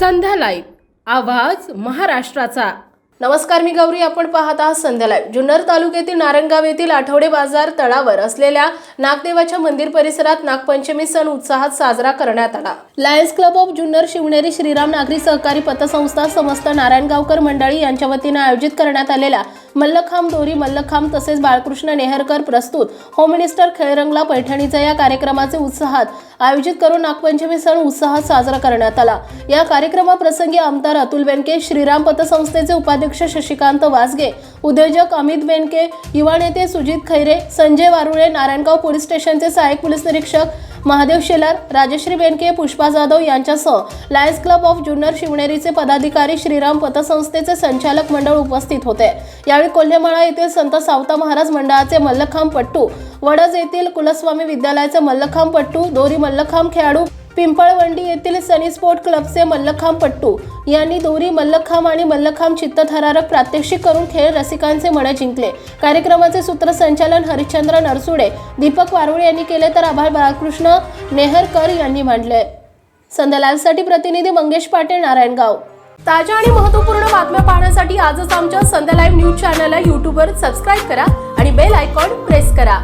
संध्या live आवाज महाराष्ट्राचा. नमस्कार मी गौरी आपण पाहत आहात संध्या लाईव्ह. जुन्नर तालुक्यातील नारंगाव येथील आठवडे बाजार तळावर असलेल्या नागदेवाच्या मंदिर परिसरात नागपंचमी सण उत्साहात साजरा करण्यात आला. Lions Club of Junnar Shivneri Shriram नागरी सहकारी पतसंस्था समस्त नारायणगावकर मंडळी यांच्या वतीनं आयोजित करण्यात आलेल्या मल्लखांब दोरी मल्लखांब तसेच बाळकृष्ण नेहरकर प्रस्तुत. होम मिनिस्टर खेळरंगला पैठणीचा या कार्यक्रमाचे उत्साहात आयोजित करून नागपंचमी सण उत्साहात साजरा करण्यात आला. या कार्यक्रमाप्रसंगी आमदार अतुल बेनके श्रीराम पतसंस्थेचे उपाध्यक्ष शशिकांत वासगे उद्योजक अमित बेनके युवा नेते सुजित खैरे संजय वारुळे नारायणगाव पोलीस स्टेशनचे सहाय्यक पोलीस निरीक्षक महादेव शेलार राजश्री बेनके पुष्पा जाधव यांच्यासह लायन्स क्लब ऑफ जुन्नर शिवनेरीचे पदाधिकारी श्रीराम पतसंस्थेचे संचालक मंडळ उपस्थित होते. यावेळी कोल्हेमाळा येथील संत सावता महाराज मंडळाचे मल्लखांब पट्टू वडज येथील कुलस्वामी विद्यालयाचे मल्लखांब पट्टू दोरी मल्लखांब खेळाडू पिंपळवंडी येथील सनी स्पोर्ट क्लबचे मल्लखांब पट्टू यांनी दोरी मल्लखांब आणि मल्लखांब चित्तथरारक प्रात्यक्षिक करून खेळ रसिकांचे मने जिंकले. कार्यक्रमाचे सूत्रसंचालन हरिश्चंद्र नरसुडे दीपक वारुळे यांनी केले तर आभार बाळकृष्ण नेहरकर यांनी मांडले. संध्यालालसाठी प्रतिनिधी मंगेश पाटील नारायणगाव. ताज्या आणि महत्त्वपूर्ण बातम्या पाहण्यासाठी आजच आमच्या संध्या लाईव्ह न्यूज चॅनलला यूट्यूबवर सबस्क्राईब करा आणि बेल आयकॉन प्रेस करा.